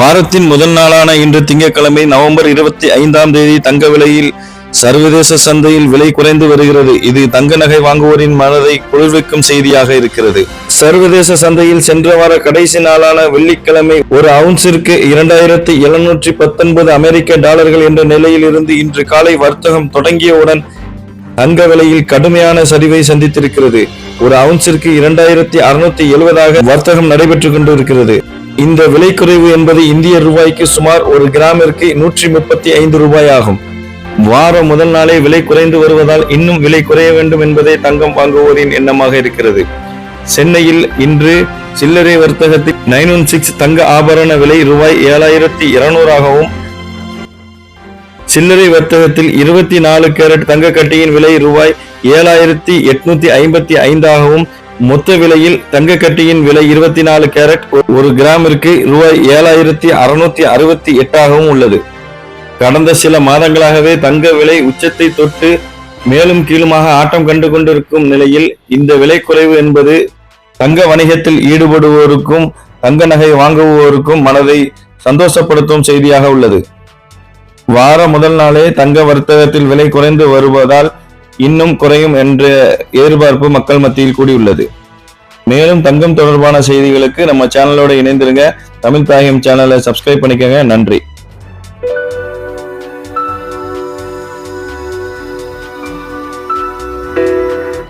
வாரத்தின் முதல் நாளான இன்று திங்கட்கிழமை நவம்பர் இருபத்தி ஐந்தாம் தேதி தங்க விலையில் சர்வதேச சந்தையில் விலை குறைந்து வருகிறது. இது தங்க நகை வாங்குவோரின் மனதை குளிர்விக்கும் செய்தியாக இருக்கிறது. சர்வதேச சந்தையில் சென்ற வார கடைசி நாளான வெள்ளிக்கிழமை ஒரு அவுன்சிற்கு இரண்டாயிரத்தி எழுநூற்றி பத்தொன்பது அமெரிக்க டாலர்கள் என்ற நிலையில் இருந்து இன்று காலை வர்த்தகம் தொடங்கியவுடன் தங்க விலையில் கடுமையான சரிவை சந்தித்திருக்கிறது. ஒரு அவுன்சிற்கு இரண்டாயிரத்தி அறுநூத்தி எழுபதாக வர்த்தகம் நடைபெற்றுக் கொண்டிருக்கிறது. இந்த விலை குறைவு என்பது இந்திய ரூபாய்க்கு சுமார் ஒரு கிராமிற்கு நூற்றி முப்பத்தி ஐந்து ரூபாய் ஆகும் வாரம் முதல் நாளே விலை குறைந்து வருவதால் இன்னும் விலை குறைய வேண்டும் என்பதே தங்கம் வாங்குவோரின் எண்ணமாக இருக்கிறது. சென்னையில் இன்று சில்லறை வர்த்தகத்தில் நைன் ஒன் சிக்ஸ் தங்க ஆபரண விலை ரூபாய் ஏழாயிரத்தி இருநூறாகவும் சில்லறை வர்த்தகத்தில் இருபத்தி நாலு கேரட் தங்க கட்டியின் விலை ரூபாய் ஏழாயிரத்தி எட்நூத்தி ஐம்பத்தி ஐந்தாகவும் மொத்த விலையில் தங்க கட்டியின் விலை இருபத்தி நாலு கேரட் ஒரு கிராமிற்கு ரூபாய் ஏழாயிரத்தி அறுநூத்தி அறுபத்தி எட்டாகவும் உள்ளது. கடந்த சில மாதங்களாகவே தங்க விலை உச்சத்தை தொட்டு மேலும் கீழுமாக ஆட்டம் கண்டு கொண்டிருக்கும் நிலையில் இந்த விலை குறைவு என்பது தங்க வணிகத்தில் ஈடுபடுவோருக்கும் தங்க நகை வாங்குவோருக்கும் மனதை சந்தோஷப்படுத்தும் செய்தியாக உள்ளது. வார முதல் நாளே தங்க வர்த்தகத்தில் விலை குறைந்து வருவதால் இன்னும் குறையும் என்ற எதிர்பார்ப்பு மக்கள் மத்தியில் கூடியுள்ளது. மேலும் தங்கம் தொடர்பான செய்திகளுக்கு நம்ம சேனலோட இணைந்திருங்க. தமிழ் தாயம் சேனலை சப்ஸ்கிரைப் பண்ணிக்கோங்க. நன்றி.